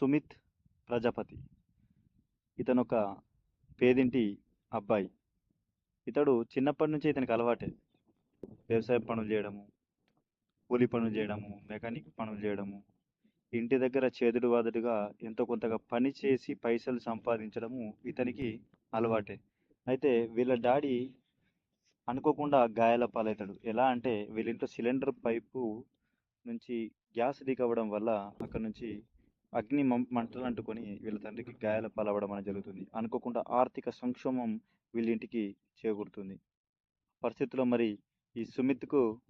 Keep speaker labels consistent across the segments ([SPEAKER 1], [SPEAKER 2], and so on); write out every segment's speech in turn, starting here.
[SPEAKER 1] సుమిత్ ప్రజాపతి. ఇతను ఒక పేదింటి అబ్బాయి. ఇతడు చిన్నప్పటి నుంచి ఇతనికి అలవాటే. వ్యవసాయ పనులు చేయడము కూలి పనులు చేయడము మెకానిక్ పనులు చేయడము ఇంటి దగ్గర చేదుడు వాదుడుగా ఎంతో కొంతగా పని చేసి పైసలు సంపాదించడము ఇతనికి అలవాటే. అయితే వీళ్ళ డాడీ అనుకోకుండా గాయాల పాలవుతాడు. ఎలా అంటే వీళ్ళ ఇంట్లో సిలిండర్ పైపు నుంచి గ్యాస్ లీక్ అవ్వడం వల్ల అక్కడ నుంచి అగ్ని మం- మంటలు అంటుకొని వీళ్ళ తండ్రికి గాయాల పాలవడం అనేది జరుగుతుంది. అనుకోకుండా ఆర్థిక సంక్షోభం వీళ్ళ ఇంటికి చేకూరుతుంది. పరిస్థితుల్లో మరి ఈ సుమిత్కు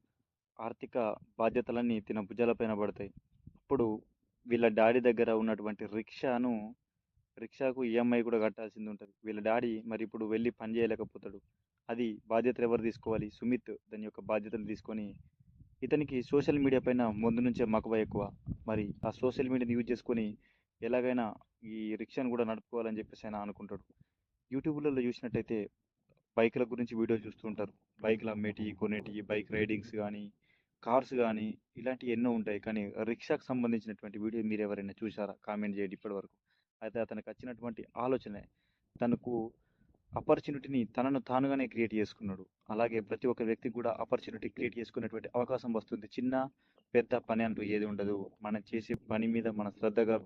[SPEAKER 1] ఆర్థిక బాధ్యతలన్నీ తిన భుజాలపైన పడతాయి. అప్పుడు వీళ్ళ డాడీ దగ్గర ఉన్నటువంటి రిక్షాను రిక్షాకు ఈఎంఐ కూడా కట్టాల్సింది ఉంటుంది. వీళ్ళ డాడీ మరి ఇప్పుడు వెళ్ళి పని చేయలేకపోతాడు. అది బాధ్యతలు ఎవరు తీసుకోవాలి? సుమిత్ దాని యొక్క బాధ్యతలు తీసుకొని ఇతనికి సోషల్ మీడియా పైన ముందు నుంచే మక్కువ ఎక్కువ. మరి ఆ సోషల్ మీడియాని యూజ్ చేసుకొని ఎలాగైనా ఈ రిక్షాను కూడా నడుపుకోవాలని చెప్పేసి ఆయన అనుకుంటాడు. యూట్యూబ్లలో చూసినట్టయితే బైకుల గురించి వీడియో చూస్తూ ఉంటారు. బైకులు అమ్మేటివి కొనేటి బైక్ రైడింగ్స్ కానీ కార్స్ కానీ ఇలాంటివి ఎన్నో ఉంటాయి. కానీ రిక్షాకు సంబంధించినటువంటి వీడియో మీరు ఎవరైనా చూసారా కామెంట్ చేయండి ఇప్పటివరకు. అయితే అతనికి వచ్చినటువంటి ఆలోచనే తనకు ఆపర్చునిటీని తనను తానుగానే క్రియేట్ చేసుకున్నాడు. అలాగే ప్రతి ఒక్క వ్యక్తి కూడా ఆపర్చునిటీ క్రియేట్ చేసుకునేటువంటి అవకాశం వస్తుంది. చిన్న పెద్ద పని అంటూ ఏది ఉండదు. మనం చేసే పని మీద మనం శ్రద్ధగా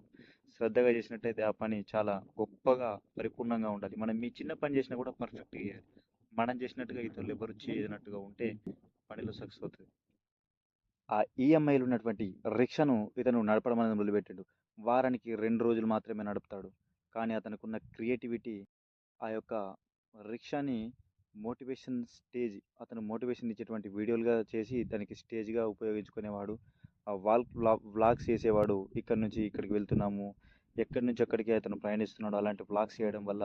[SPEAKER 1] శ్రద్ధగా చేసినట్టయితే ఆ పని చాలా గొప్పగా పరిపూర్ణంగా ఉండాలి. మనం మీ చిన్న పని చేసినా కూడా పర్ఫెక్ట్గా చేయాలి మనం చేసినట్టుగా ఇతరులు ఎవరు చేయనట్టుగా ఉంటే పనిలో సక్సెస్ అవుతుంది. ఆ ఈఎంఐలు ఉన్నటువంటి రిక్షను ఇతను నడపడం అనేది మొదలుపెట్టాడు. వారానికి రెండు రోజులు మాత్రమే నడుపుతాడు. కానీ అతనికి ఉన్న క్రియేటివిటీ ఆ యొక్క రిక్షాని మోటివేషన్ స్టేజ్ అతను మోటివేషన్ ఇచ్చేటువంటి వీడియోలుగా చేసి దానికి స్టేజ్గా ఉపయోగించుకునేవాడు. ఆ వాల్ వ్లాగ్స్ చేసేవాడు. ఇక్కడ నుంచి ఇక్కడికి వెళ్తున్నాము. ఎక్కడి నుంచి అక్కడికి అతను ప్రయాణిస్తున్నాడు. అలాంటి వ్లాగ్స్ చేయడం వల్ల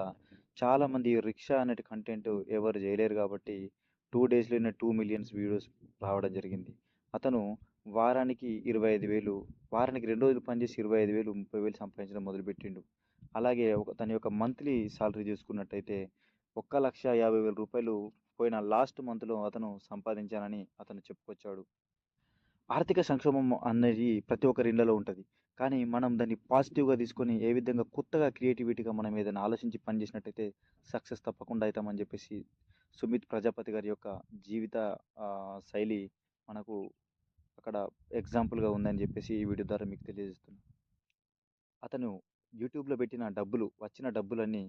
[SPEAKER 1] చాలామంది రిక్షా అనే కంటెంట్ ఎవరు చేయలేరు కాబట్టి టూ డేస్లోనే టూ మిలియన్స్ వీడియోస్ రావడం జరిగింది. అతను వారానికి ఇరవై ఐదు వేలు వారానికి రెండు రోజులు పనిచేసి ఇరవై ఐదు వేలు ముప్పై వేలు సంపాదించడం మొదలుపెట్టిండు. అలాగే ఒక తన యొక్క మంత్లీ సాలరీ చూసుకున్నట్టయితే ఒక్క లక్ష యాభై వేల రూపాయలు పోయిన లాస్ట్ మంత్లో అతను సంపాదించానని అతను చెప్పుకొచ్చాడు. ఆర్థిక సంక్షోభం అనేది ప్రతి ఒక్కరి ఇళ్ళలో ఉంటుంది. కానీ మనం దాన్ని పాజిటివ్గా తీసుకొని ఏ విధంగా కొత్తగా క్రియేటివిటీగా మనం ఏదైనా ఆలోచించి పని చేసినట్టయితే సక్సెస్ తప్పకుండా అవుతామని చెప్పేసి సుమిత్ ప్రజాపతి గారి యొక్క జీవిత శైలి మనకు అక్కడ ఎగ్జాంపుల్గా ఉందని చెప్పేసి ఈ వీడియో ద్వారా మీకు తెలియజేస్తున్నాను అతను యూట్యూబ్లో పెట్టిన డబ్బులు వచ్చిన డబ్బులన్నీ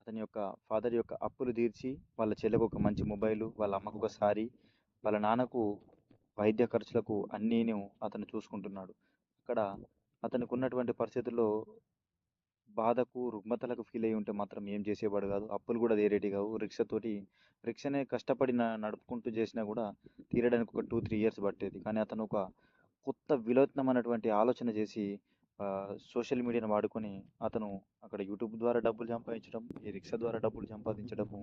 [SPEAKER 1] అతని యొక్క ఫాదర్ యొక్క అప్పులు తీర్చి వాళ్ళ చెల్లెకు ఒక మంచి మొబైలు వాళ్ళ అమ్మకు ఒక సారీ వాళ్ళ నాన్నకు వైద్య ఖర్చులకు అన్నీను అతను చూసుకుంటున్నాడు. అక్కడ అతనికి ఉన్నటువంటి పరిస్థితుల్లో బాధకు రుగ్మతలకు ఫీల్ అయి ఉంటే మాత్రం ఏం చేసేవాడు కాదు. అప్పులు కూడా తీరేటి కావు. రిక్షతోటి రిక్షనే కష్టపడి నడుపుకుంటూ చేసినా కూడా తీరడానికి ఒక టూ త్రీ ఇయర్స్ పట్టేది. కానీ అతను ఒక కొత్త వినూత్నమైనటువంటి ఆలోచన చేసి సోషల్ మీడియాను వాడుకొని అతను అక్కడ యూట్యూబ్ ద్వారా డబ్బులు సంపాదించడం ఈ రిక్షా ద్వారా డబ్బులు సంపాదించడము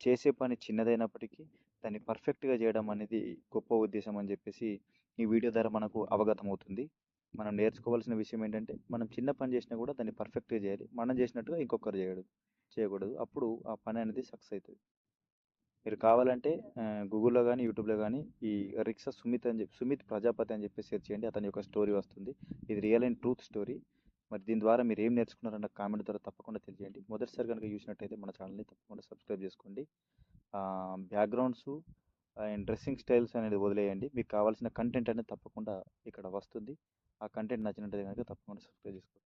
[SPEAKER 1] చేసే పని చిన్నదైనప్పటికీ దాన్ని పర్ఫెక్ట్గా చేయడం అనేది గొప్ప ఉద్దేశం అని చెప్పేసి ఈ వీడియో ద్వారా మనకు అవగతం అవుతుంది మనం నేర్చుకోవాల్సిన విషయం ఏంటంటే మనం చిన్న పని చేసినా కూడా దాన్ని పర్ఫెక్ట్గా చేయాలి. మనం చేసినట్టుగా ఇంకొకరు చేయడు చేయకూడదు. అప్పుడు ఆ పని అనేది సక్సెస్ అవుతుంది. మీరు కావాలంటే గూగుల్లో కానీ యూట్యూబ్లో కానీ ఈ రిక్షా సుమిత్ అని చెప్పి సుమిత్ ప్రజాపతి అని చెప్పి సెర్చ్ చేయండి. అతని యొక్క స్టోరీ వస్తుంది. ఇది రియల్ అండ్ ట్రూత్ స్టోరీ మరి దీని ద్వారా మీరు ఏం నేర్చుకున్నారన్న కామెంట్ ద్వారా తప్పకుండా తెలియజేయండి. మొదటిసారి కనుక చూసినట్టయితే మన ఛానల్ని తప్పకుండా సబ్స్క్రైబ్ చేసుకోండి. బ్యాక్గ్రౌండ్స్ అండ్ డ్రెస్సింగ్ స్టైల్స్ అనేది వదిలేయండి. మీకు కావాల్సిన కంటెంట్ అనేది తప్పకుండా ఇక్కడ వస్తుంది. ఆ కంటెంట్ నచ్చినట్టయితే కనుక తప్పకుండా సబ్స్క్రైబ్ చేసుకోండి.